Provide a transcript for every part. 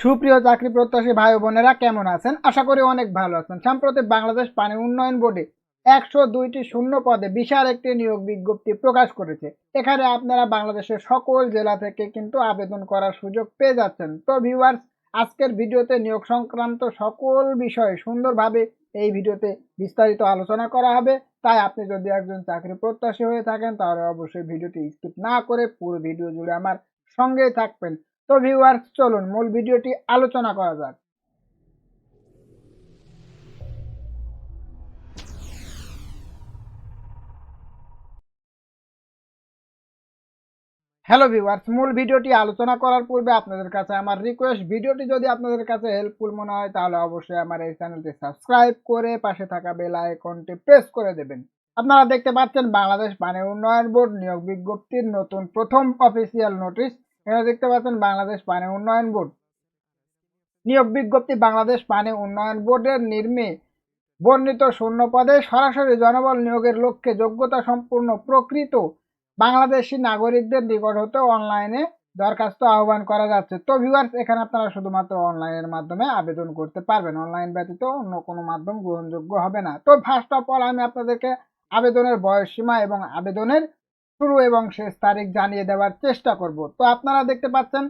সুপ্রিয় চাকরি প্রত্যাশী ভাই বোনেরা, কেমন আছেন? আশা করি অনেক ভালো আছেন। সম্প্রতি বাংলাদেশ পানি উন্নয়ন বোর্ডে একশো দুইটি শূন্য পদে বিশাল একটি নিয়োগ বিজ্ঞপ্তি প্রকাশ করেছে। এখানে আপনারা বাংলাদেশের সকল জেলা থেকে কিন্তু আবেদন করার সুযোগ পেয়ে যাচ্ছেন। তো ভিউয়ার্স আজকের ভিডিওতে নিয়োগ সংক্রান্ত সকল বিষয়ে সুন্দরভাবে এই ভিডিওতে বিস্তারিত আলোচনা করা হবে। তাই আপনি যদি একজন চাকরি প্রত্যাশী হয়ে থাকেন, তাহলে অবশ্যই ভিডিওটি স্কিপ না করে পুরো ভিডিও জুড়ে আমার সঙ্গেই থাকবেন। তো ভিউয়ার্স চলুন মূল ভিডিওটি আলোচনা করা যাক। হ্যালো ভিউয়ার্স মূল ভিডিওটি আলোচনা করার পূর্বে আপনাদের কাছে আমার রিকোয়েস্ট ভিডিওটি যদি আপনাদের কাছে হেল্পফুল মনে হয়, তাহলে অবশ্যই আমার এই চ্যানেলটি সাবস্ক্রাইব করে পাশে থাকা বেল আইকনটি প্রেস করে দেবেন। আপনারা দেখতে পাচ্ছেন, বাংলাদেশ পানি উন্নয়ন বোর্ড নিয়োগ বিজ্ঞপ্তির নতুন প্রথম অফিসিয়াল নোটিশ এখানে দেখতে পাচ্ছেন বাংলাদেশ পানি উন্নয়ন বোর্ড। নিয়োগ বিজ্ঞপ্তি, বাংলাদেশ পানি উন্নয়ন বোর্ডের নির্মে বর্ণিত শূন্য পদে সরাসরি জনবল নিয়োগের লক্ষ্যে যোগ্যতা সম্পূর্ণ প্রকৃত বাংলাদেশি নাগরিকদের নিকট হতে অনলাইনে দরখাস্ত আহ্বান করা যাচ্ছে। তো ভিউয়ার্স এখানে আপনারা শুধুমাত্র অনলাইনের মাধ্যমে আবেদন করতে পারবেন। অনলাইন ব্যতীত অন্য কোনো মাধ্যম গ্রহণযোগ্য হবে না। তো ফার্স্ট অফ অল আমি আপনাদেরকে আবেদনের বয়স সীমা এবং আবেদনের শুরু এবং শেষ তারিখ জানিয়ে দেওয়ার চেষ্টা করব। তো আপনারা দেখতে পাচ্ছেন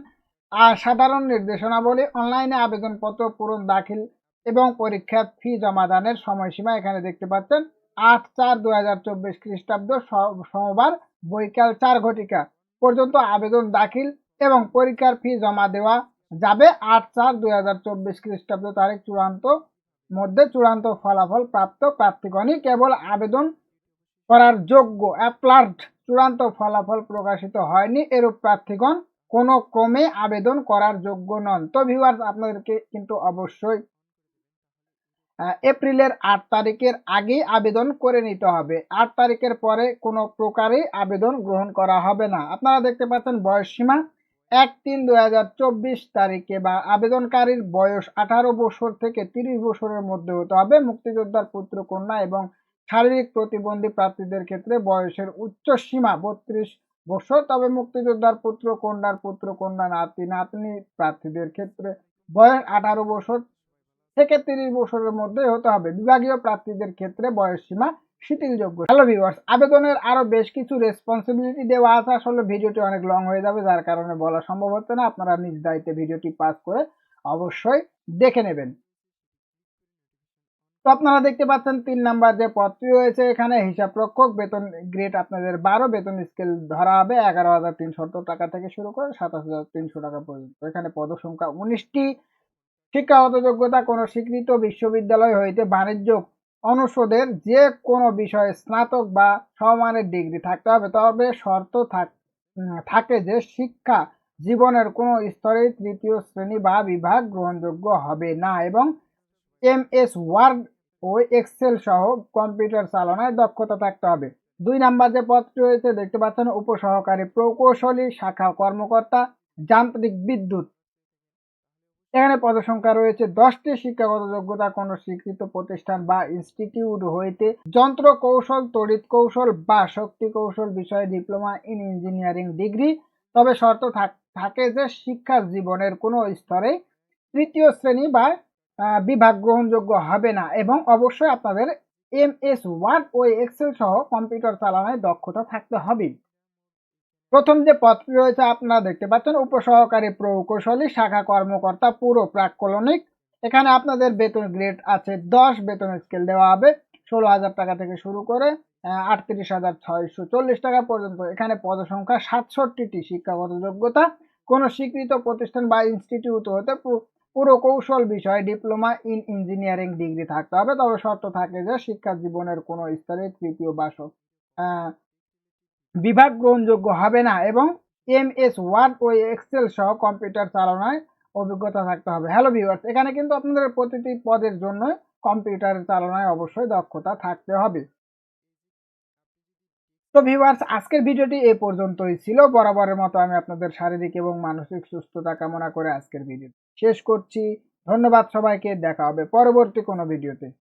সাধারণ নির্দেশনাবলী, অনলাইনে আবেদনপত্র, পূরণ দাখিল এবং পরীক্ষার ফি জমাদানের সময়সীমা এখানে দেখতে পাচ্ছেন। আট চার দু হাজার চব্বিশ খ্রিস্টাব্দ সোমবার, বৈকাল চার ঘটিকা পর্যন্ত আবেদন দাখিল এবং পরীক্ষার ফি জমা দেওয়া যাবে আট চার দুই হাজার চব্বিশ খ্রিস্টাব্দ তারিখ চূড়ান্ত মধ্যে চূড়ান্ত ফলাফল প্রাপ্ত প্রার্থীগণই কেবল আবেদন করার যোগ্য, অ্যাপ্লার্ড চূড়ান্ত ফলাফল প্রকাশিত হয়নি, এরূপ প্রার্থীগণ কোনো ক্রমে আবেদন করার যোগ্য নন। তো ভিউয়ার্স আপনাদেরকে কিন্তু অবশ্যই এপ্রিলের আট তারিখের আগে আবেদন করে নিতে হবে। আট তারিখের পরে কোনো প্রকারেই আবেদন গ্রহণ করা হবে না। আপনারা দেখতে পাচ্ছেন বয়স সীমা এক তিন দু তারিখে বা আবেদনকারীর বয়স আঠারো বছর থেকে তিরিশ বছরের মধ্যে হতে হবে। মুক্তিযোদ্ধার পুত্র কন্যা এবং শারীরিক প্রতিবন্ধী প্রার্থীদের ক্ষেত্রে বয়সের উচ্চ সীমা বত্রিশ বছর। তবে মুক্তিযোদ্ধার পুত্র, কন্যার পুত্র, কন্যা, নাতি, নাতনি প্রার্থীদের ক্ষেত্রে বয়স আঠারো বছর থেকে তিরিশ বছরের মধ্যে হতে হবে। বিভাগীয় প্রার্থীদের ক্ষেত্রে বয়স সীমা শিথিলযোগ্য। হ্যালো ভিউয়ার্স, আবেদনের আরও বেশ কিছু রেসপন্সিবিলিটি দেওয়া আছে। আসলে ভিডিওটি অনেক লং হয়ে যাবে, যার কারণে বলা সম্ভব হচ্ছে না। আপনারা নিজ দায়িত্বে ভিডিওটি পাস করে অবশ্যই দেখে নেবেন। তো আপনারা দেখতে পাচ্ছেন তিন নাম্বার যে পদটি রয়েছে, এখানে হিসাব রক্ষক বেতন গ্রেড আপনাদের বারো, বেতন স্কেল ধরা হবে এগারো হাজার তিনশো টাকা থেকে শুরু করে সাতাশ হাজার তিনশো টাকা পর্যন্ত। এখানে পদসংখ্যা উনিশটি। শিক্ষাগত যোগ্যতা কোনো স্বীকৃত বিশ্ববিদ্যালয় হইতে বাণিজ্য অনুষদের যে কোনো বিষয়ে স্নাতক বা সমমানের ডিগ্রি থাকতে হবে, তবে শর্ত থাক- থাকে যে শিক্ষা জীবনের কোনো স্তরে তৃতীয় শ্রেণি বা বিভাগ গ্রহণযোগ্য হবে না এবং এম এস ওয়ার্ড ও এক্সেল সহ কম্পিউটার চালনায় দক্ষতা থাকতে হবে। দুই নাম্বার যে পদটি রয়েছে, দেখতে পাচ্ছেন, উপসহকারী প্রকৌশলী, শাখা কর্মকর্তা, যান্ত্রিক বিদ্যুৎ। এখানে পদসংখ্যা রয়েছে, দশটি শিক্ষাগত যোগ্যতা, কোনো স্বীকৃত প্রতিষ্ঠান বা ইনস্টিটিউট হইতে যন্ত্র কৌশল, তড়িৎ কৌশল বা শক্তি কৌশল বিষয়ে ডিপ্লোমা ইন ইঞ্জিনিয়ারিং ডিগ্রি। তবে শর্ত থাক- যে শিক্ষা জীবনের কোনো স্তরে তৃতীয় শ্রেণি বা বিভাগ গ্রহণযোগ্য হবে না এবং অবশ্যই আপনাদের এম এস ওয়ার্ড ও এক্সেল সহ কম্পিউটার চালানোয় দক্ষতা থাকতে হবে। প্রথম যে পদটি রয়েছে আপনারা দেখতে পাচ্ছেন, উপসহকারী প্রকৌশলী, শাখা কর্মকর্তা, পুরো প্রাক্কলনিক। এখানে আপনাদের বেতন গ্রেড আছে দশ, বেতন স্কেল দেওয়া হবে ষোলো হাজার টাকা থেকে শুরু করে আটত্রিশ হাজার ছয়শো চল্লিশ টাকা পর্যন্ত। এখানে পদসংখ্যা সাতষট্টিটি শিক্ষাগত যোগ্যতা। কোনো স্বীকৃত প্রতিষ্ঠান বা ইনস্টিটিউট হতে পু- পুরো কৌশল বিষয়ে, ডিপ্লোমা ইন ইঞ্জিনিয়ারিং ডিগ্রি থাকতে হবে। তবে শর্ত থাকে যে, শিক্ষা জীবনের কোনো স্তরে তৃতীয় বা বিভাগ গ্রহণযোগ্য হবে না এবং এম এস ওয়ার্ড ও এক্সেল সহ কম্পিউটার চালানোয় অভিজ্ঞতা থাকতে হবে। হ্যালো ভিউয়ার্স, এখানে কিন্তু আপনাদের প্রতিটি পদের জন্য কম্পিউটার চালানোয় অবশ্যই দক্ষতা থাকতে হবে। তো ভিউয়ার্স আজকের ভিডিওটি এ পর্যন্তই ছিল। বরাবরের মতো আমি আপনাদের শারীরিক এবং মানসিক সুস্থতা কামনা করে আজকের ভিডিও শেষ করছি। ধন্যবাদ সবাইকে। দেখা হবে পরবর্তী কোনো ভিডিওতে।